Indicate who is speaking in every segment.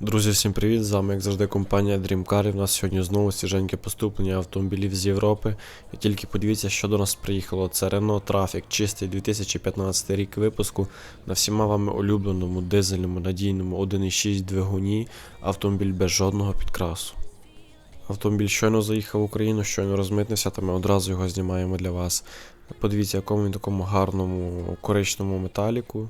Speaker 1: Друзі, всім привіт! З вами, як завжди, компанія Dream Car. І в нас сьогодні знову свіженьке поступлення автомобілів з Європи. І тільки подивіться, що до нас приїхало. Це Renault Traffic, чистий 2015 рік випуску на всіма вами улюбленому дизельному надійному 1.6 двигуні. Автомобіль без жодного підкрасу. Автомобіль щойно заїхав в Україну, щойно розмитнився, та ми одразу його знімаємо для вас. Подивіться, якому він такому гарному коричневому металіку.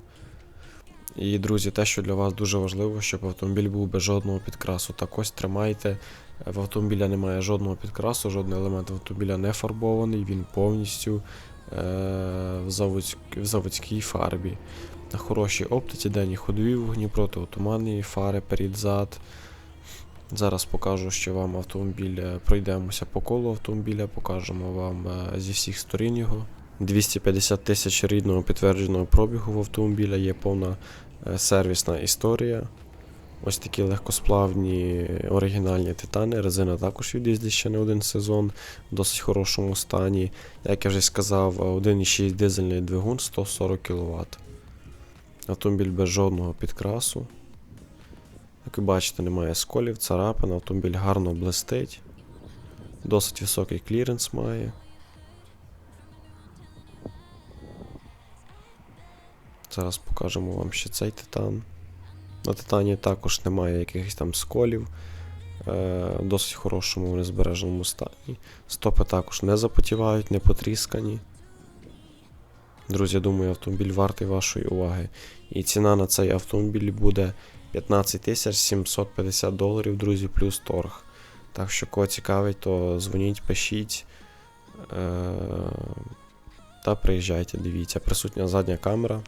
Speaker 1: І, друзі, те, що для вас дуже важливо, щоб автомобіль був без жодного підкрасу. Так ось тримайте. В автомобіля немає жодного підкрасу, жодний елемент автомобіля не фарбований, він повністю е- в, заводськ... в заводській фарбі. На хорошій оптиці, денні ходові вогні, протиотуманні, фари перед-зад. Зараз покажу, що вам автомобіль е, пройдемося по колу автомобіля, покажемо вам е, зі всіх сторін його. 250 тисяч рідного підтвердженого пробігу в автомобіля, є повна сервісна історія. Ось такі легкосплавні оригінальні титани. Резина також від'їздить ще не один сезон в досить хорошому стані. Як я вже сказав, 1,6 дизельний двигун 140 кВт. Автомобіль без жодного підкрасу. Як ви бачите, немає сколів, царапин, автомобіль гарно блистить. Досить високий кліренс має. Зараз покажемо вам ще цей титан. На титані також немає якихось там сколів. Е, в досить хорошому незбереженому стані. Стопи також не запотівають, не потріскані. Друзі, думаю, автомобіль вартий вашої уваги. І ціна на цей автомобіль буде 15 750 доларів, друзі, плюс торг. Так що, кого цікавить, то дзвоніть, пишіть. Е, та приїжджайте, дивіться. Присутня задня камера.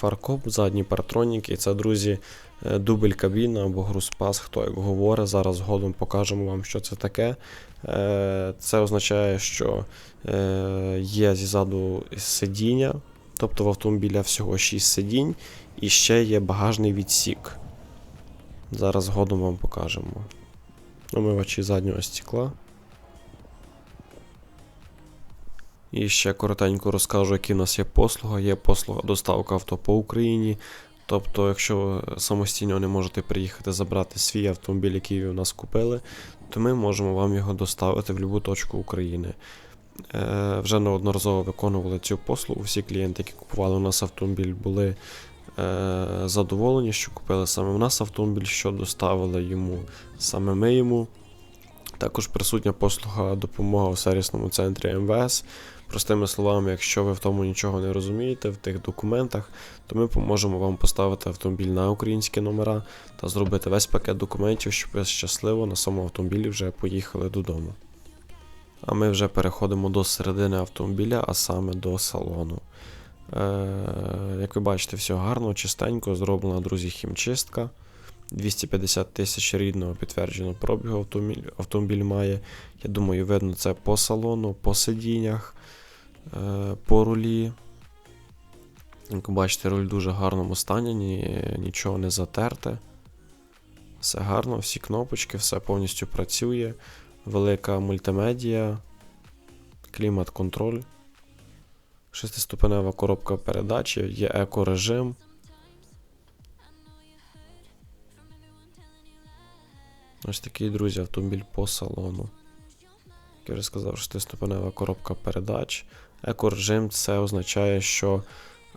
Speaker 1: Фаркоп, задні партроніки. Це, друзі, е, дубль кабіна або грузпас, хто як говорить. Зараз згодом покажемо вам, що це таке. Е, Це означає, що е, є ззаду сидіння, тобто в автомобіля всього 6 сидінь, і ще є багажний відсік. Зараз згодом вам покажемо. Омивачі заднього стекла. І ще коротенько розкажу, які в нас є послуга. Є послуга доставка авто по Україні. Тобто, якщо ви самостійно не можете приїхати забрати свій автомобіль, який ви у нас купили, то ми можемо вам його доставити в будь-яку точку України. Е, Вже неодноразово виконували цю послугу. Всі клієнти, які купували у нас автомобіль, були е, задоволені, що купили саме в нас автомобіль, що доставили йому саме ми йому. Також присутня послуга допомога у сервісному центрі МВС. Простими словами, якщо ви в тому нічого не розумієте, в тих документах, то ми поможемо вам поставити автомобіль на українські номера та зробити весь пакет документів, щоб ви щасливо на самому автомобілі вже поїхали додому. А ми вже переходимо до середини автомобіля, а саме до салону. Е, як ви бачите, все гарно, чистенько, зроблена, друзі, хімчистка. 250 тисяч рідного підтвердженого пробігу автомобіль, автомобіль має. Я думаю, видно це по салону, по сидіннях, е, по рулі. Як бачите, руль в дуже гарному стані, ні, нічого не затерте. Все гарно, всі кнопочки, все повністю працює. Велика мультимедія, клімат-контроль, шестиступенева коробка передачі, є екорежим. Ось такий, друзі, автомобіль по салону. Як я вже сказав, шестиступенева коробка передач. Екорежим це означає, що е,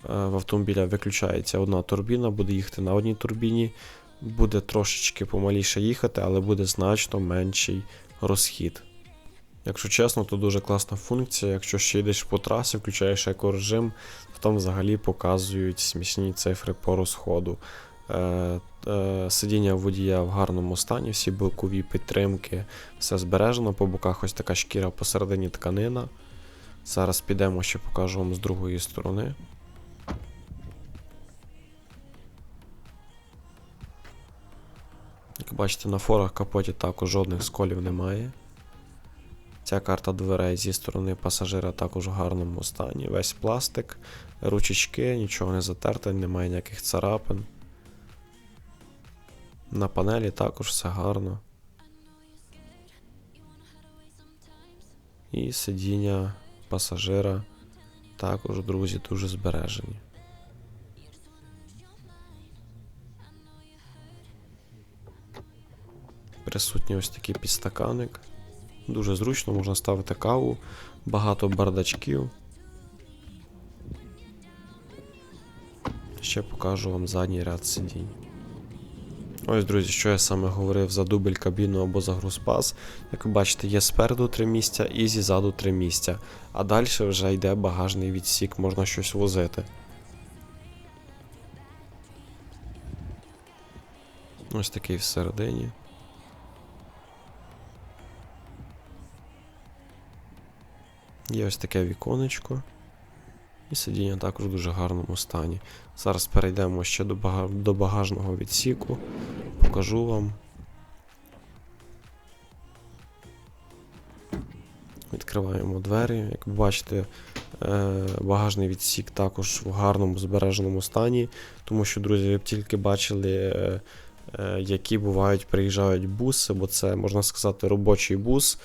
Speaker 1: в автомобіля виключається одна турбіна, буде їхати на одній турбіні, буде трошечки помаліше їхати, але буде значно менший розхід. Якщо чесно, то дуже класна функція. Якщо ще йдеш по трасі, включаєш екорежим, то там взагалі показують смішні цифри по розходу. Е, е, Сидіння водія в гарному стані, всі бокові підтримки, все збережено, по боках ось така шкіра посередині тканина. Зараз підемо ще покажу вам з другої сторони. Як бачите, на форах капоті також жодних сколів немає. Ця карта дверей зі сторони пасажира також в гарному стані. Весь пластик, ручечки, нічого не затерте, немає ніяких царапин. На панелі також все гарно. І сидіння пасажира також, друзі, дуже збережені. Присутній ось такий підстаканник. Дуже зручно, можна ставити каву, багато бардачків. Ще покажу вам задній ряд сидінь. Ось, друзі, що я саме говорив за дубль кабіну або за грузпас. Як ви бачите, є спереду 3 місця і зізаду 3 місця. А далі вже йде багажний відсік, можна щось возити. Ось такий всередині. Є ось таке віконечко. І сидіння також в дуже гарному стані. Зараз перейдемо ще до, багажного відсіку. Покажу вам. Відкриваємо двері. Як ви бачите, е, багажний відсік також в гарному збереженому стані. Тому що, друзі, ви б тільки бачили, е, е, які бувають, приїжджають буси, бо це, можна сказати, робочий бус.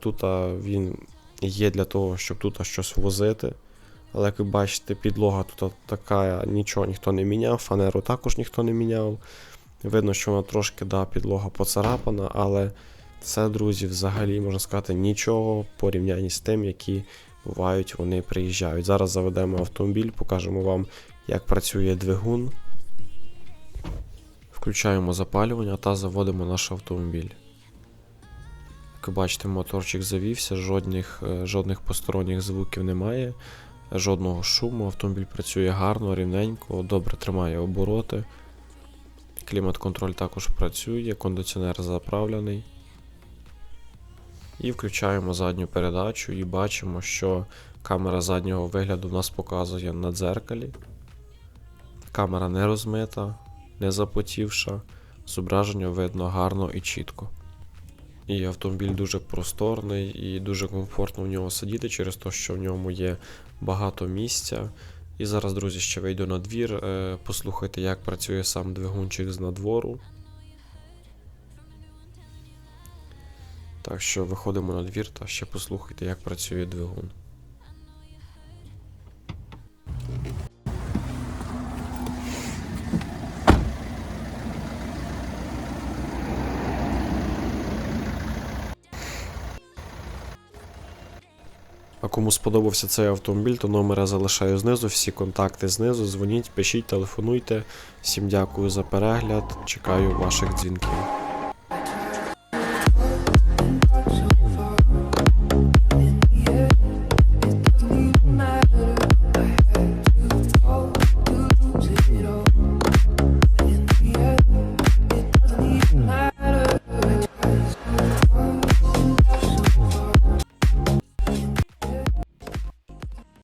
Speaker 1: Тут він є для того, щоб тут щось возити. Але як ви бачите, підлога тут така, нічого ніхто не міняв, фанеру також ніхто не міняв. Видно, що вона трошки да, підлога поцарапана, але це, друзі, взагалі можна сказати нічого в порівнянні з тим, які бувають, вони приїжджають. Зараз заведемо автомобіль, покажемо вам, як працює двигун. Включаємо запалювання та заводимо наш автомобіль. Як бачите, моторчик завівся, жодних, е, жодних посторонніх звуків немає, жодного шуму. Автомобіль працює гарно, рівненько, добре тримає обороти. Клімат-контроль також працює, кондиціонер заправлений. І включаємо задню передачу і бачимо, що камера заднього вигляду нас показує на дзеркалі. Камера не розмита, не запотівша, зображення видно гарно і чітко. І автомобіль дуже просторний і дуже комфортно в нього сидіти через те, що в ньому є багато місця. І зараз, друзі, ще вийду на двір, е, послухайте, як працює сам двигунчик з надвору. Так що виходимо на двір та ще послухайте, як працює двигун. Кому сподобався цей автомобіль, то номера залишаю знизу, всі контакти знизу. Дзвоніть, пишіть, телефонуйте. Всім дякую за перегляд. Чекаю ваших дзвінків.